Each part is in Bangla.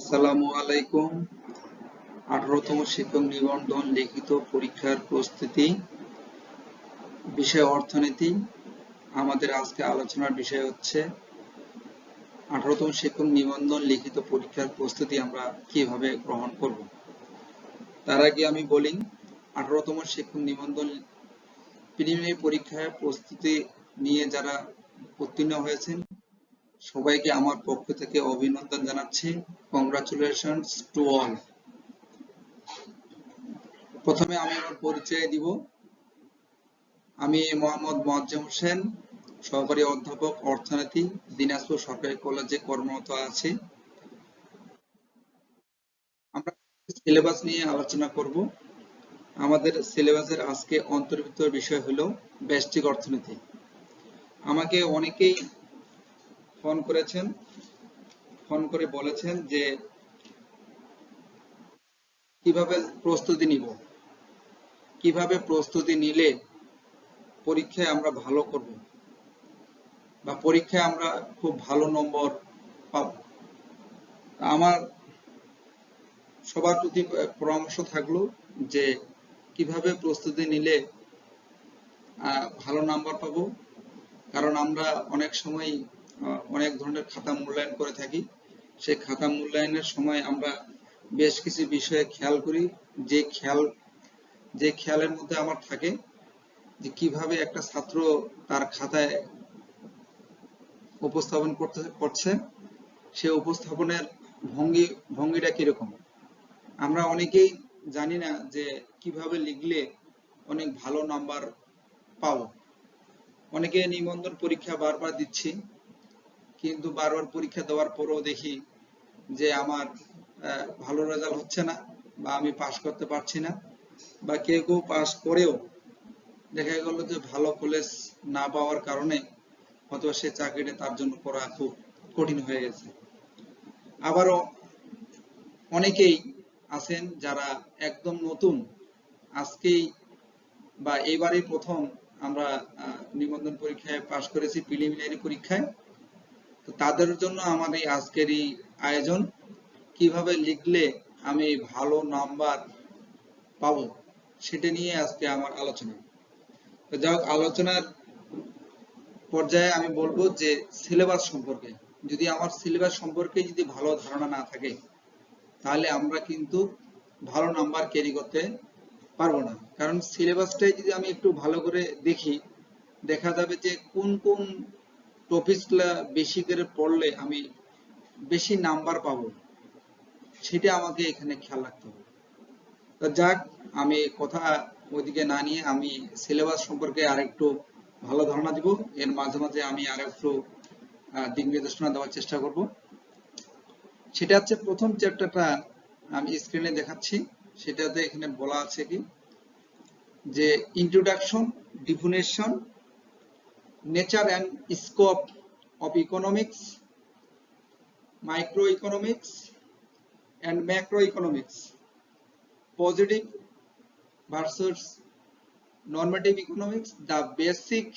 আসসালামু আলাইকুম। আঠারোতম শিক্ষক নিবন্ধন লিখিত পরীক্ষার প্রস্তুতি। বিষয় অর্থনীতি। আমাদের আজকে আলোচনার বিষয় হচ্ছে, আঠারোতম শিক্ষক নিবন্ধন লিখিত পরীক্ষার প্রস্তুতি আমরা কীভাবে গ্রহণ করব। তার আগে আমি বলি, আঠারোতম শিক্ষক নিবন্ধন প্রিলিমিনারি পরীক্ষায় প্রস্তুতি নিয়ে যারা উত্তীর্ণ হয়েছেন সবাইকে আমার পক্ষ থেকে অভিনন্দন জানাচ্ছি। কংগ্রাচুলেশনস টু অল প্রথমে আমি আমার পরিচয় দিব। আমি মোহাম্মদ মোয়াজ্জেম হোসেন, সহকারী অধ্যাপক, অর্থনীতি, দিনাজপুর সরকারি কলেজে কর্মরত আছি। আমরা সিলেবাস নিয়ে আলোচনা করব। আমাদের সিলেবাসের আজকে অন্তর্ভুক্ত বিষয় হলো ব্যষ্টিক অর্থনীতি। আমাকে অনেকেই ফোন করেছেন, ফোন করে বলেছেন যে কীভাবে প্রস্তুতি নিব, কীভাবে প্রস্তুতি নিলে পরীক্ষায় আমরা ভালো করব বা পরীক্ষায় আমরা খুব ভালো নম্বর পাব। আমার সবার প্রতি পরামর্শ থাকল যে কীভাবে প্রস্তুতি নিলে ভালো নাম্বার পাবো, কারণ আমরা অনেক সময় অনেক ধরনের খাতা মূল্যায়ন করে থাকি। সেই খাতা মূল্যায়নের সময় আমরা বেশ কিছু বিষয়ে খেয়াল করি। যে খেয়াল, যে খেয়ালের মধ্যে আমার থাকে যে কীভাবে একটা ছাত্র তার খাতায় উপস্থাপন করতে, করছে, সে উপস্থাপনের ভঙ্গি, ভঙ্গিটা কীরকম? আমরা অনেকেই জানি না যে কীভাবে লিখলে অনেক ভালো নাম্বার পাবো। অনেকে নিবন্ধন পরীক্ষা বারবার দিচ্ছি। কিন্তু বারবার পরীক্ষা দেওয়ার পরেও দেখি যে আমার ভালো রেজাল্ট হচ্ছে না বা আমি পাশ করতে পারছি না বা কেউ কেউ পাশ করেও দেখা গেল যে ভালো কলেজ না পাওয়ার কারণে অথবা সে চাকরিটা তার জন্য করা খুব কঠিন হয়ে গেছে। আবারও অনেকেই আছেন যারা একদম নতুন, আজকেই বা এবারই প্রথম আমরা নিবন্ধন পরীক্ষায় পাশ করেছি প্রিলিমিনারি পরীক্ষায়। তাদের জন্য আমার এই আজকের এই আয়োজন। কীভাবে লিখলে আমি ভালো নাম্বার পাবো সেটা নিয়ে আজকে আমার আলোচনা। যাই আলোচনার পর্যায়ে আমি বলব যে সিলেবাস সম্পর্কে। যদি আমার সিলেবাস সম্পর্কে যদি ভালো ধারণা না থাকে, তাহলে আমরা কিন্তু ভালো নাম্বার ক্যারি করতে পারব না। কারণ সিলেবাসটাই যদি আমি একটু ভালো করে দেখি, দেখা যাবে যে কোন কোন টপিকগুলা বেশি করে পড়লে আমি বেশি নাম্বার পাবো। সেটা আমাকে এখানে খেয়াল রাখতে হবে। তো যাক, আমি কথা ওইদিকে না নিয়ে আমি সিলেবাস সম্পর্কে আরেকটু ভালো ধারণা দিব। এর মাঝে মাঝে আমি আরেকটু দিক নির্দেশনা দেওয়ার চেষ্টা করব। সেটা হচ্ছে প্রথম চ্যাপ্টারটা আমি স্ক্রিনে দেখাচ্ছি। সেটাতে এখানে বলা আছে কি? যে introduction definition nature and scope of economics, microeconomics and macroeconomics, positive versus normative economics, the basic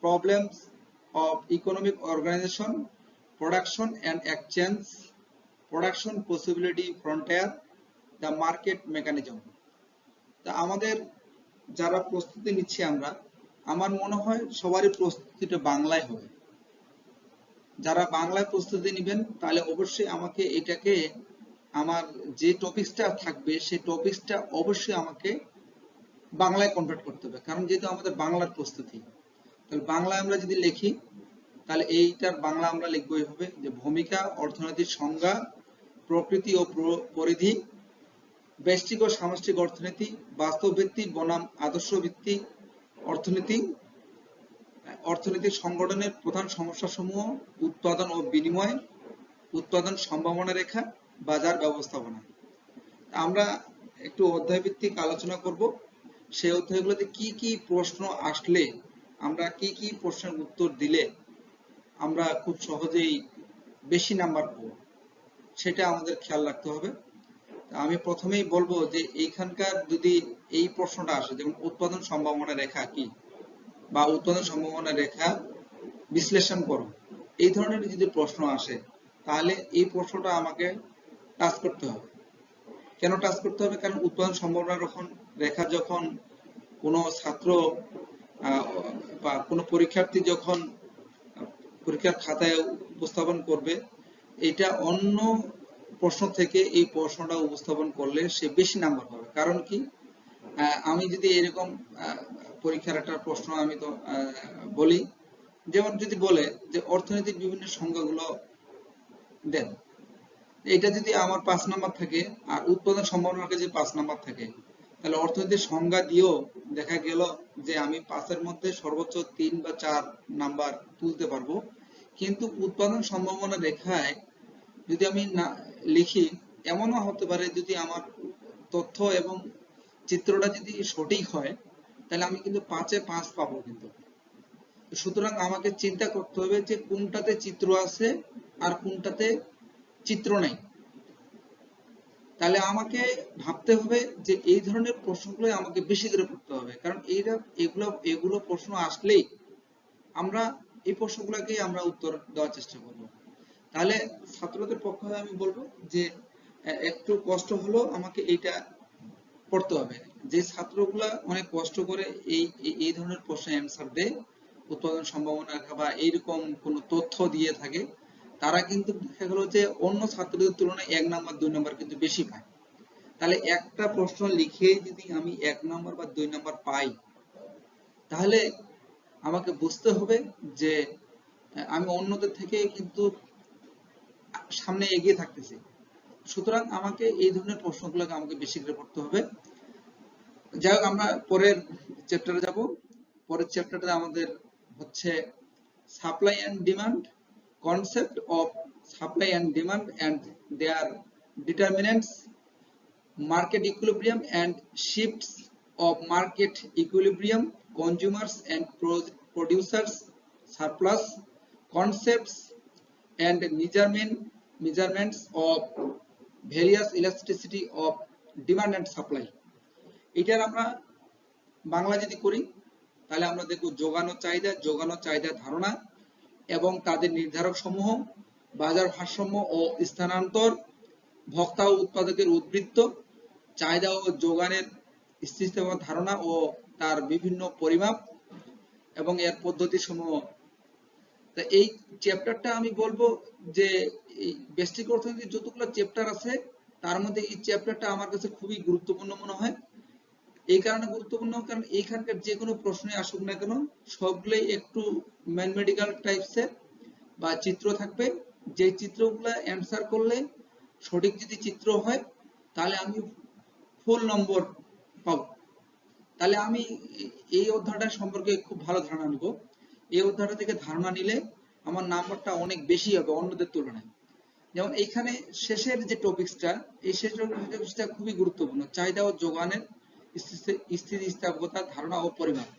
problems of economic organization, production and exchange, production possibility frontier, the market mechanism. তা আমাদের যারা প্রস্তুতি নিচ্ছি আমরা আমার মনে হয় সবারই প্রস্তুতিটা বাংলায় হবে। যারা বাংলায় প্রস্তুতি নেবেন, তাহলে অবশ্যই আমাকে এটাকে, আমার যে টপিকসটা থাকবে, সেই টপিকসটা অবশ্যই আমাকে বাংলায় কনভার্ট করতে হবে। কারণ যেহেতু আমাদের বাংলার প্রস্তুতি, তাহলে বাংলায় আমরা যদি লিখি, তাহলে এইটার বাংলা আমরা লিখব এইভাবে যে ভূমিকা, অর্থনৈতিক সংজ্ঞা, প্রকৃতি ও পরিধি, ব্যষ্টিক ও সামষ্টিক অর্থনীতি বাস্তব ভিত্তিক বনাম আদর্শ ভিত্তিক অর্থনীতি অর্থনৈতিক সংগঠনের প্রধান সমস্যাসমূহ উৎপাদন ও বিনিময়, উৎপাদন সম্ভাবনা রেখা, বাজার ব্যবস্থাপনা। আমরা একটু অধ্যায় ভিত্তিক আলোচনা করব। সেই অধ্যায়গুলোতে কি কি প্রশ্ন আসলে, আমরা কি কি প্রশ্নের উত্তর দিলে আমরা খুব সহজেই বেশি নাম্বার পাবো, সেটা আমাদের খেয়াল রাখতে হবে। আমি প্রথমেই বলব যে এইখানকার যদি এই প্রশ্নটা আসে, যেমন উৎপাদন সম্ভাবনা রেখা কি? বা উৎপাদন সম্ভাবনা রেখা বিশ্লেষণ করো। এই ধরনের যদি প্রশ্ন আসে, তাহলে এই প্রশ্নটা আমাকে টাচ করতে হবে। কেন টাচ করতে হবে? কারণ উৎপাদন সম্ভাবনা যখন, রেখা যখন কোনো ছাত্র বা কোনো পরীক্ষার্থী যখন পরীক্ষার খাতায় উপস্থাপন করবে এটা অন্য প্রশ্ন থেকে এই প্রশ্নটা উপস্থাপন করলে সে বেশি নাম্বার পাবে। কারণ কি? আমি যদি এরকম পরীক্ষার একটা প্রশ্ন আমি তো বলি, যেমন যদি বলে যে অর্থনীতির বিভিন্ন সংজ্ঞাগুলো দেন, এটা যদি আমার পাঁচ নাম্বার থাকে আর উৎপাদন সম্ভাবনার কাছে পাঁচ নাম্বার থাকে, তাহলে অর্থনীতির সংজ্ঞা দিয়েও দেখা গেল যে আমি পাঁচের মধ্যে সর্বোচ্চ তিন বা চার নাম্বার তুলতে পারব। কিন্তু উৎপাদন সম্ভাবনা রেখায় যদি আমি না লিখি, এমনও হতে পারে যদি আমার তথ্য এবং চিত্রটা যদি সঠিক হয়, তাহলে আমি কিন্তু পাঁচে পাঁচ পাবো কিন্তু। সুতরাং আমাকে চিন্তা করতে হবে যে কোনটাতে চিত্র আছে আর কোনটাতে চিত্র নেই। তাহলে আমাকে ভাবতে হবে যে এই ধরনের প্রশ্নগুলো আমাকে বেশি করে পড়তে হবে, কারণ এইটা এগুলো এগুলো প্রশ্ন আসলেই আমরা এই প্রশ্নগুলোকেই আমরা উত্তর দেওয়ার চেষ্টা করব। তাহলে ছাত্রদের পক্ষ হয়ে আমি বলব যে একটু কষ্ট হলেও আমাকে এইটা পড়তে হবে। যে ছাত্রগুলা অনেক কষ্ট করে এই, এই- ধরনের প্রশ্নের অ্যান্সার দেয়, উৎপাদন সম্ভাবনা বা এইরকম কোনো তথ্য দিয়ে থাকে, তারা কিন্তু দেখা গেল যে অন্য ছাত্রদের তুলনায় এক নাম্বার, দুই নাম্বার কিন্তু বেশি পায়। তাহলে একটা প্রশ্ন লিখে যদি আমি এক নাম্বার বা দুই নাম্বার পাই, তাহলে আমাকে বুঝতে হবে যে আমি অন্যদের থেকে কিন্তু সামনে এগিয়ে থাকতেছি। সুতরাং আমাকে এই ধরনের প্রশ্ন প্রশ্নগুলোকে আমাকে বেশি করে পড়তে হবে। যাই হোক, আমরা পরের চ্যাপ্টারে যাব। পরের চ্যাপ্টারটা আমাদের হচ্ছে supply and demand concept of supply and demand and their determinants market equilibrium and shift of market equilibrium consumers and producers surplus concept and measurement measurements of various elasticity of demand and supply. এটার আমরা বাংলা যদি করি, তাহলে আমরা দেখব যোগানো চাহিদা যোগানো চাহিদা ধারণা এবং তাদের নির্ধারক সমূহ, বাজার ভারসাম্য ও স্থানান্তর, ভোক্তা ও উৎপাদকের উদ্বৃত্ত, চাহিদা ও যোগানের স্থিতিস্থাপক ধারণা ও তার বিভিন্ন পরিমাপ এবং এর পদ্ধতি সমূহ এই চ্যাপ্টারটা আমি বলব যে এই বেস্টিক অর্থনীতির যতগুলো চ্যাপ্টার আছে, তার মধ্যে এই চ্যাপ্টারটা আমার কাছে খুবই গুরুত্বপূর্ণ মনে হয়। এই কারণে গুরুত্বপূর্ণ, কারণ এইখানকার যে কোনো প্রশ্নে আসুক না কেন, সবগুলোই একটু ম্যাথমেটিক্যাল টাইপসের বা চিত্র থাকবে। যে চিত্রগুলো অ্যান্সার করলে সঠিক যদি চিত্র হয়, তাহলে আমি ফুল নম্বর পাব। তাহলে আমি এই অধ্যায়টা সম্পর্কে খুব ভালো ধারণা নিব। এই অধ্যায়টা থেকে ধারণা নিলে আমার নাম্বারটা অনেক বেশি হবে অন্যদের তুলনায়। যেমন এইখানে শেষের যে টপিকসটা এই শেষের টপিকসটা খুবই গুরুত্বপূর্ণ। চাহিদা ও যোগানের স্থিতি- স্থিতিস্থাপকতা ধারণা ও পরিমাপ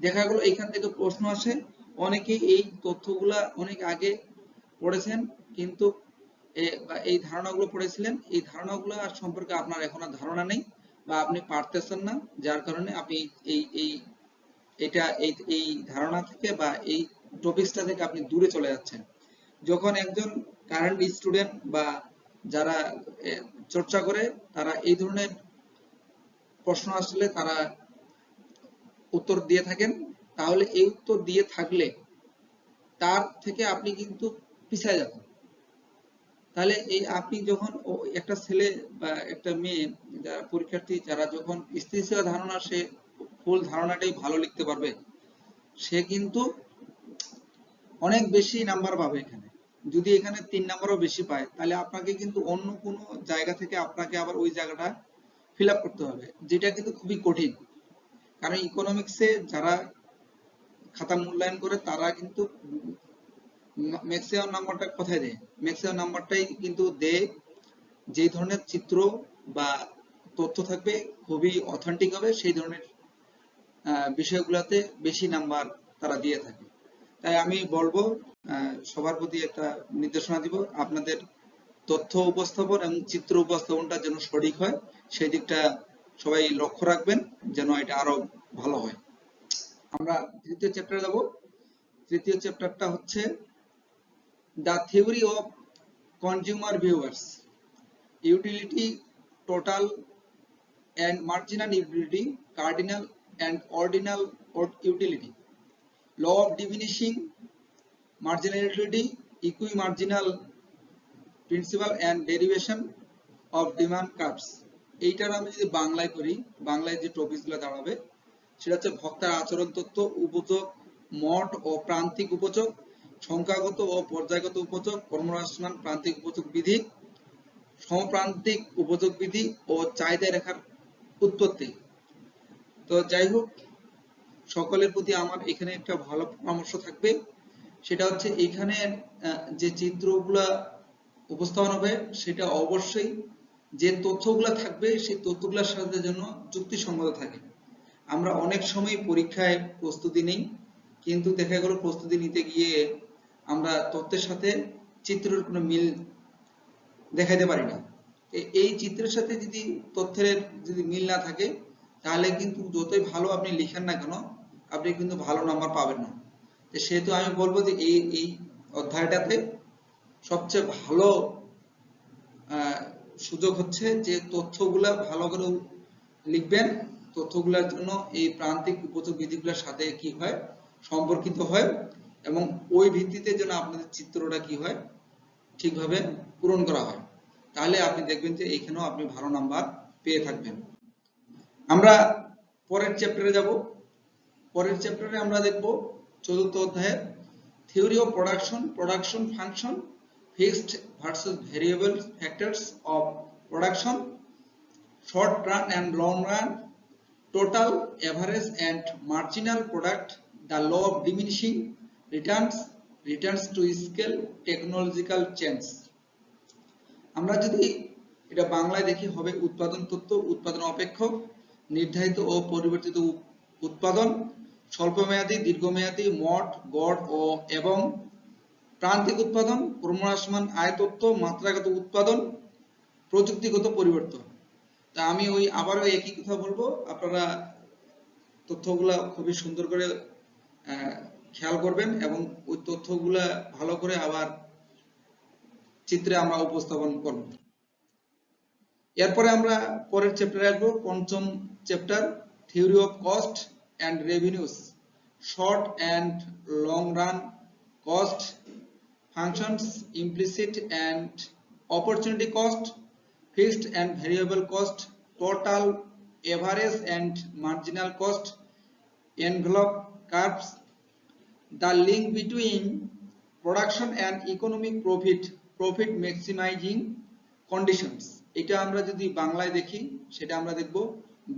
দেখা গেল এখান থেকে প্রশ্ন আসে, অনেকেই এই তথ্যগুলা অনেক আগে পড়েছেন, কিন্তু এই ধারণাগুলো পড়েছিলেন। এই ধারণাগুলো আর সম্পর্কে আপনার এখন ধারণা নেই বা আপনি পারতেছেন না, যার কারণে আপনি এই এই, এটা, এই এই ধারণা থেকে বা এই টপিকসটা থেকে আপনি দূরে চলে যাচ্ছেন। যখন একজন কারেন্ট স্টুডেন্ট বা যারা চর্চা করে, তারা এই ধরনের প্রশ্ন আসলে তারা উত্তর দিয়ে থাকেন। তাহলে এই উত্তর দিয়ে থাকলে তার থেকে আপনি কিন্তু পিছিয়ে যাবেন। তাহলে এই আপনি যখন একটা ছেলে বা একটা মেয়ে, যারা পরীক্ষার্থী, যারা যখন স্থিতিশীল ধারণা, সে ফুল ধারণাটাই ভালো লিখতে পারবে, সে কিন্তু অনেক বেশি নাম্বার পাবে এখানে। যদি এখানে তিন নাম্বারও বেশি পায়, তাহলে আপনাকে কিন্তু অন্য কোনো জায়গা থেকে আপনাকে আবার ওই জায়গাটা ফিল করতে হবে, যেটা কিন্তু খুবই কঠিন। কারণ ইকোনমিক্সে যারা খাতা মূল্যায়ন করে, তারা কিন্তু ম্যাক্সিমাম নাম্বারটা কোথায় দেয়? ম্যাক্সিমাম নাম্বারটাই কিন্তু দেয় যে ধরনের চিত্র বা তথ্য থাকবে, খুবই অথেন্টিক হবে, সেই ধরনের বিষয়গুলোতে বেশি নাম্বার তারা দিয়ে থাকে। তাই আমি বলব সবার প্রতি একটা নির্দেশনা দিব। আপনাদের তথ্য উপস্থাপন এবং চিত্র উপস্থাপনটা যেন সঠিক হয়, সেই দিকটা সবাই লক্ষ্য রাখবেন, যেন এটা আরও ভালো হয়। আমরা তৃতীয় চ্যাপ্টারে যাব। তৃতীয় চ্যাপ্টারটা হচ্ছে the theory of consumer viewers, utility, total and marginal utility, cardinal and ordinal utility law law of diminishing marginal utility equimarginal principle and derivation of demand curves এইটার আমি যদি বাংলায় করি, বাংলায় যে টপিকগুলো দাঁড়াবে, সেটা হচ্ছে ভক্তার আচরণ তত্ত্ব, উপযোগ, মঠ ও প্রান্তিক উপযোগ, সংখ্যাগত ও পর্যায়গত উপযোগ, কর্মসংস্থান, প্রান্তিক উপযোগ বিধি, সমপ্রান্তিক উপযোগ বিধি ও চাহিদা রেখার উৎপত্তি। তো যাই হোক, সকলের প্রতি আমার এখানে একটা ভালো পরামর্শ থাকবে। সেটা হচ্ছে এখানে যে চিত্রগুলা উপস্থাপন হবে, সেটা অবশ্যই যে তথ্যগুলা থাকবে, সেই তথ্যগুলোর সাথে যেন যুক্তিসঙ্গত থাকে। আমরা অনেক সময় পরীক্ষায় প্রস্তুতি নেই, কিন্তু দেখা গেল প্রস্তুতি নিতে গিয়ে আমরা তথ্যের সাথে চিত্রের কোনো মিল দেখাইতে পারি না। এই চিত্রের সাথে যদি তথ্যের যদি মিল না থাকে, তাহলে কিন্তু যতই ভালো আপনি লিখেন না কেন, আপনি কিন্তু ভালো নাম্বার পাবেন না। সেহেতু আমি বলব যে এই এই অধ্যায়টাতে সবচেয়ে ভালো সুযোগ হচ্ছে যে তথ্যগুলা ভালো করে লিখবেন। তথ্যগুলোর জন্য এই প্রান্তিক উপযোগ বিধিগুলোর সাথে কি হয়? সম্পর্কিত হয় এবং ওই ভিত্তিতে যেন আপনাদের চিত্রটা কি হয়? ঠিকভাবে পূরণ করা হয়। তাহলে আপনি দেখবেন যে এখানেও আপনি ভালো নাম্বার পেয়ে থাকবেন। আমরা পরের চ্যাপ্টারে যাব। পরের চ্যাপ্টারে আমরা দেখব চতুর্থ অধ্যায়ের theory of production production function fixed versus variable factors of production short run and long run, total, average and marginal product, the law of diminishing returns, returns to scale, technological change. আমরা যদি এটা বাংলায় দেখি হবে উৎপাদন তত্ত্ব উৎপাদন অপেক্ষক নির্ধারিত ও পরিবর্তিত উৎপাদন স্বল্পমেয়াদী, দীর্ঘমেয়াদী, মঠ, গড় ও এবং প্রান্তিক উৎপাদন ক্রমহ্রাসমান আয় তত্ত্ব, মাত্রাগত উৎপাদন, প্রযুক্তিগত পরিবর্তন। তা আমি ওই আবারও একই কথা বলব। আপনারা তথ্যগুলা খুবই সুন্দর করে খেয়াল করবেন এবং ওই তথ্যগুলা ভালো করে আবার চিত্রে আমরা উপস্থাপন করব। এরপরে আমরা পরের চ্যাপ্টারে আসব। পঞ্চম chapter theory of cost and revenues short and long run cost functions implicit and opportunity cost fixed and variable cost total average and marginal cost envelope curves the link between production and economic profit profit maximizing conditions এটা আমরা যদি বাংলায় দেখি সেটা আমরা দেখব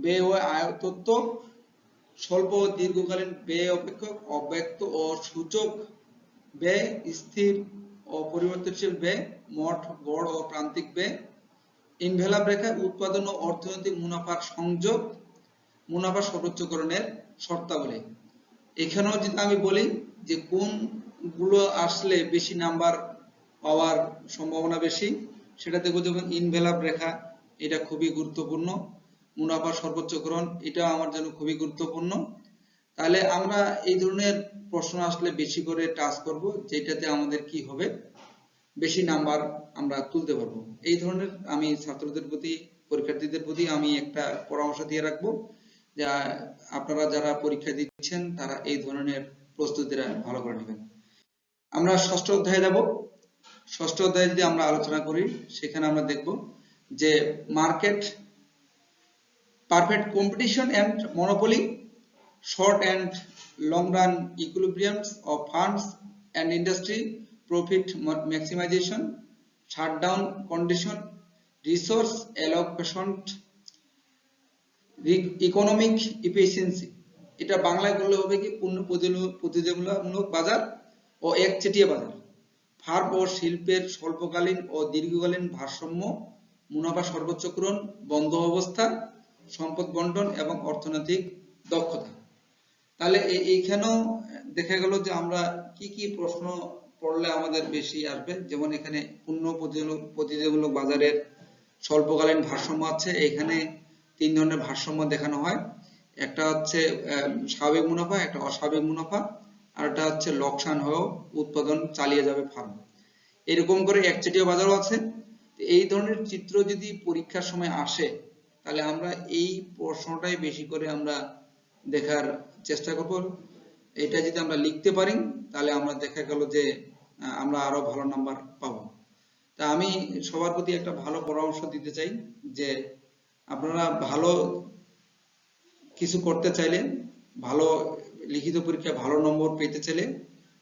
ব্যয় আয় তত্ত্ব স্বল্প ও দীর্ঘকালীন ব্যয় অপেক্ষক অব্যক্ত ও সূচক ব্যয় স্থির ও পরিবর্তনশীল ব্যয়, মোট গড় ও প্রান্তিক ব্যয়, ইনভেলাপ রেখা, উৎপাদন ও অর্থনৈতিক মুনাফার সংযোগ, মুনাফা সর্বোচ্চকরণের শর্তাবলী। এখানেও যদি আমি বলি যে কোনগুলো আসলে বেশি নাম্বার পাওয়ার সম্ভাবনা বেশি সেটা দেখব যেমন ইনভেলাপ রেখা, এটা খুবই গুরুত্বপূর্ণ। মুনাফা সর্বোচ্চকরণ এটা আমার জন্য খুবই গুরুত্বপূর্ণ। তাহলে আমরা এই ধরনের প্রশ্ন আসলে বেশি করে টাচ করব, যেটাতে আমাদের কি হবে, বেশি নাম্বার আমরা তুলতে পারব। এই ধরনের আমি ছাত্রদের প্রতি, পরীক্ষার্থীদের প্রতি আমি একটা পরামর্শ দিয়ে রাখব, যে আপনারা যারা পরীক্ষা দিচ্ছেন, তারা এই ধরনের প্রস্তুতিটা ভালো করে নেবেন। আমরা ষষ্ঠ অধ্যায়ে যাব। ষষ্ঠ অধ্যায়ে যদি আমরা আলোচনা করি, সেখানে আমরা দেখব যে market perfect competition and monopoly, short and long run equilibriums of funds and industry, profit maximization, shutdown condition, resource allocation, economic efficiency এটা বাংলায় বললে হবে কি পূর্ণ প্রতিযোগিতা- প্রতিযোগিতামূলক বাজার ও একচেটিয়া বাজার ফার্ম ও শিল্পের স্বল্পকালীন ও দীর্ঘকালীন ভারসাম্য মুনাফা সর্বোচ্চকরণ বন্ধ অবস্থা সম্পদ বন্টন এবং অর্থনৈতিক দক্ষতা। তাহলে এইখানেও দেখা গেল যে আমরা কি কি প্রশ্ন পড়লে আমাদের বেশি আসবে? যেমন এখানে পূর্ণ প্রতিযোগিতামূলক বাজারের স্বল্পকালীন ভারসাম্য আছে। এখানে তিন ধরনের ভারসাম্য দেখানো হয়। একটা হচ্ছে স্বাভাবিক মুনাফা, একটা অস্বাভাবিক মুনাফা। আর একটা হচ্ছে লোকসান হয়েও উৎপাদন চালিয়ে যাবে ফার্ম। এরকম করে একচেটিয়া বাজারও আছে। এই ধরনের চিত্র যদি পরীক্ষার সময় আসে তাহলে আমরা এই প্রশ্নটাই বেশি করে আমরা দেখার চেষ্টা করব। এটা যদি আমরা লিখতে পারি, তাহলে আমরা দেখা গেল যে আমরা আরও ভালো নাম্বার পাবো। তা আমি সবার প্রতি একটা ভালো পরামর্শ দিতে চাই যে, আপনারা ভালো কিছু করতে চাইলে, ভালো লিখিত পরীক্ষায় ভালো নম্বর পেতে চাইলে,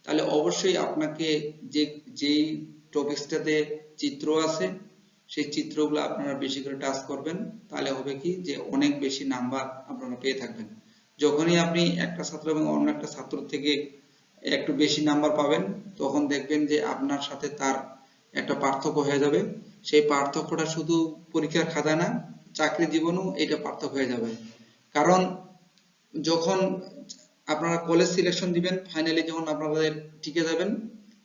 তাহলে অবশ্যই আপনাকে যে, যেই টপিকসটাতে চিত্র আছে সেই চিত্রগুলো আপনারা বেশি করে টাচ করবেন, তাহলে হবে কি যে অনেক বেশি নাম্বার আপনারা পেয়ে থাকবেন। যখনই আপনি একটা ছাত্র এবং অন্য একটা ছাত্র থেকে একটু বেশি নাম্বার পাবেন, তখন দেখবেন যে আপনার সাথে তার একটা পার্থক্য হয়ে যাবে। সেই পার্থক্যটা শুধু পরীক্ষার খাতায় না চাকরি জীবনেও এটা পার্থক্য হয়ে যাবে। কারণ যখন আপনারা কলেজ সিলেকশন দিবেন ফাইনালি যখন আপনাদের টিকে যাবেন,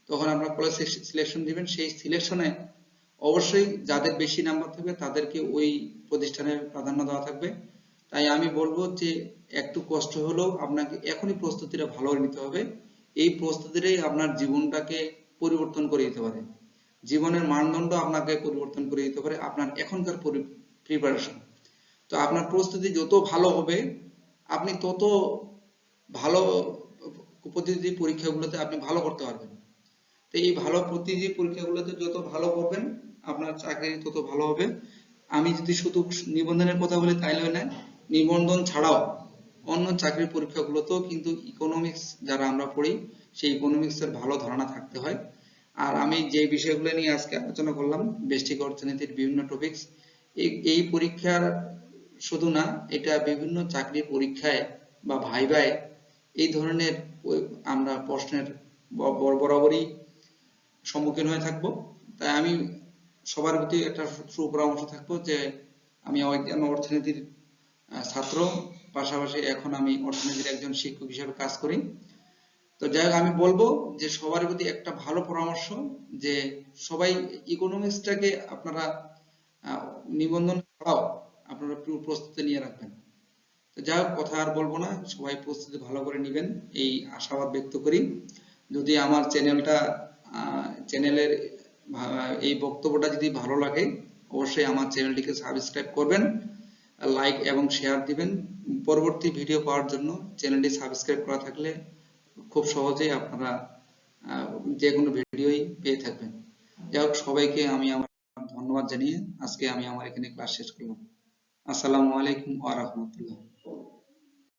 তখন আপনারা কলেজ সিলেকশন দিবেন, সেই সিলেকশনে অবশ্যই যাদের বেশি নাম্বার থাকবে তাদেরকে ওই প্রতিষ্ঠানে প্রাধান্য দেওয়া থাকবে। তাই আমি বলব যে একটু কষ্ট হলেও আপনাকে এখনই প্রস্তুতিটা ভালো নিতে হবে। এই প্রস্তুতিটাই আপনার জীবনটাকে পরিবর্তন করে দিতে পারে। জীবনের মানদণ্ড আপনাকে পরিবর্তন করে দিতে পারে আপনার এখনকার প্রিপারেশন তো আপনার প্রস্তুতি যত ভালো হবে, আপনি তত ভালো প্রতিনিধি পরীক্ষাগুলোতে আপনি ভালো করতে পারবেন। তো এই ভালো প্রতিনিধি পরীক্ষাগুলোতে যত ভালো করবেন আপনার চাকরি তত ভালো হবে। আমি যদি শুধু নিবন্ধনের কথা বলি, তাইলে না, নিবন্ধন ছাড়াও অন্য চাকরির পরীক্ষাগুলোতেও কিন্তু ইকোনমিক্স যারা আমরা পড়ি, সেই ইকোনমিক্স এর ভালো ধারণা থাকতে হয়। আর আমি যে বিষয়গুলো নিয়ে আজকে আলোচনা করলাম বেস্টিক অর্থনীতির বিভিন্ন টপিকস এই পরীক্ষার শুধু না, এটা বিভিন্ন চাকরির পরীক্ষায় বা ভাইভায় এই ধরনের আমরা প্রশ্নের বর- বরাবরই সম্মুখীন হয়ে থাকব। তাই আমি সবার প্রতি একটা সুপরামর্শ থাকব যে আমি অজ্ঞান অর্থনীতির ছাত্র, পাশাপাশি এখন আমি অর্থনীতির একজন শিক্ষক হিসেবে কাজ করি। তো যাই হোক, আমি বলব যে সবার প্রতি একটা ভালো পরামর্শ যে সবাই ইকোনমিক্সটাকে আপনারা নিবন্ধন ছাড়াও আপনারা পুরো প্রস্তুতি নিয়ে রাখবেন। তো যাই হোক, কথা আর বলব না, সবাই প্রস্তুতি ভালো করে নেবেন, এই আশাবাদ ব্যক্ত করি। যদি আমার চ্যানেলটা চ্যানেলের এই বক্তব্যটা যদি ভালো লাগে, অবশ্যই আমার চ্যানেলটিকে সাবস্ক্রাইব করবেন লাইক এবং শেয়ার দিবেন। পরবর্তী ভিডিও পাওয়ার জন্য চ্যানেলটি সাবস্ক্রাইব করা থাকলে খুব সহজেই আপনারা যে কোনো ভিডিওই পেয়ে থাকবেন। যাই হোক, সবাইকে আমি আমার ধন্যবাদ জানিয়ে আজকে আমি আমার এখানে ক্লাস শেষ করলাম। আসসালামু আলাইকুম ওয়া রাহমাতুল্লাহ।